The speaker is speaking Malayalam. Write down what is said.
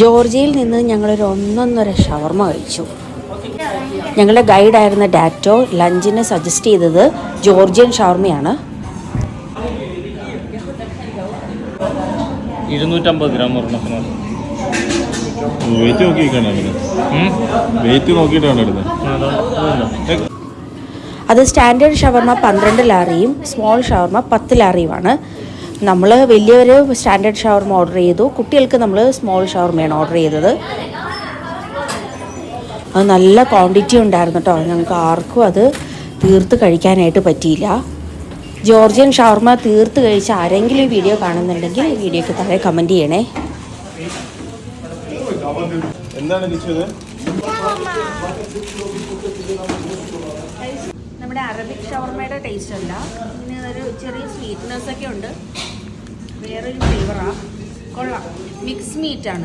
ജോർജിയയിൽ നിന്ന് ഞങ്ങളൊരു ഒന്നൊന്നര ഷവർമ കഴിച്ചു. ഞങ്ങളുടെ ഗൈഡായിരുന്ന ഡാറ്റോ ലഞ്ചിന് സജസ്റ്റ് ചെയ്തത് ജോർജിയൻ ഷവർമയാണ്. ഇരുന്നൂറ്റമ്പത് ഗ്രാം ഒരെണ്ണത്തിന്. വെയിറ്റ് നോക്കിയിട്ടാണ് വെയിറ്റ് നോക്കിയിട്ടാണ് എടുത്തത് അത് സ്റ്റാൻഡേർഡ് ഷവർമ പന്ത്രണ്ട് ലാറിയും സ്മോൾ ഷവർമ പത്ത് ലാറിയുമാണ്. നമ്മൾ വലിയൊരു സ്റ്റാൻഡേർഡ് ഷവർമ ഓർഡർ ചെയ്തു. കുട്ടികൾക്ക് നമ്മൾ സ്മോൾ ഷവർമയാണ് ഓർഡർ ചെയ്തത്. അത് നല്ല ക്വാണ്ടിറ്റി ഉണ്ടായിരുന്നു കേട്ടോ ഞങ്ങൾക്ക് ആർക്കും അത് തീർത്ത് കഴിക്കാനായിട്ട് പറ്റിയില്ല. ജോർജിയൻ ഷവർമ തീർത്ത് കഴിച്ച് ആരെങ്കിലും ഈ വീഡിയോ കാണുന്നുണ്ടെങ്കിൽ ഈ വീഡിയോക്ക് താഴെ കമന്റ് ചെയ്യണേ. നമ്മുടെ അറബിക് ഷവർമയുടെ ടേസ്റ്റ് അല്ല. ഇതിന് ഒരു ചെറിയ സ്വീറ്റ്നെസ് ഒക്കെ ഉണ്ട്. വേറൊരു ഫ്ലേവറാണ് കൊള്ളാം. മിക്സ് മീറ്റ് ആണ്.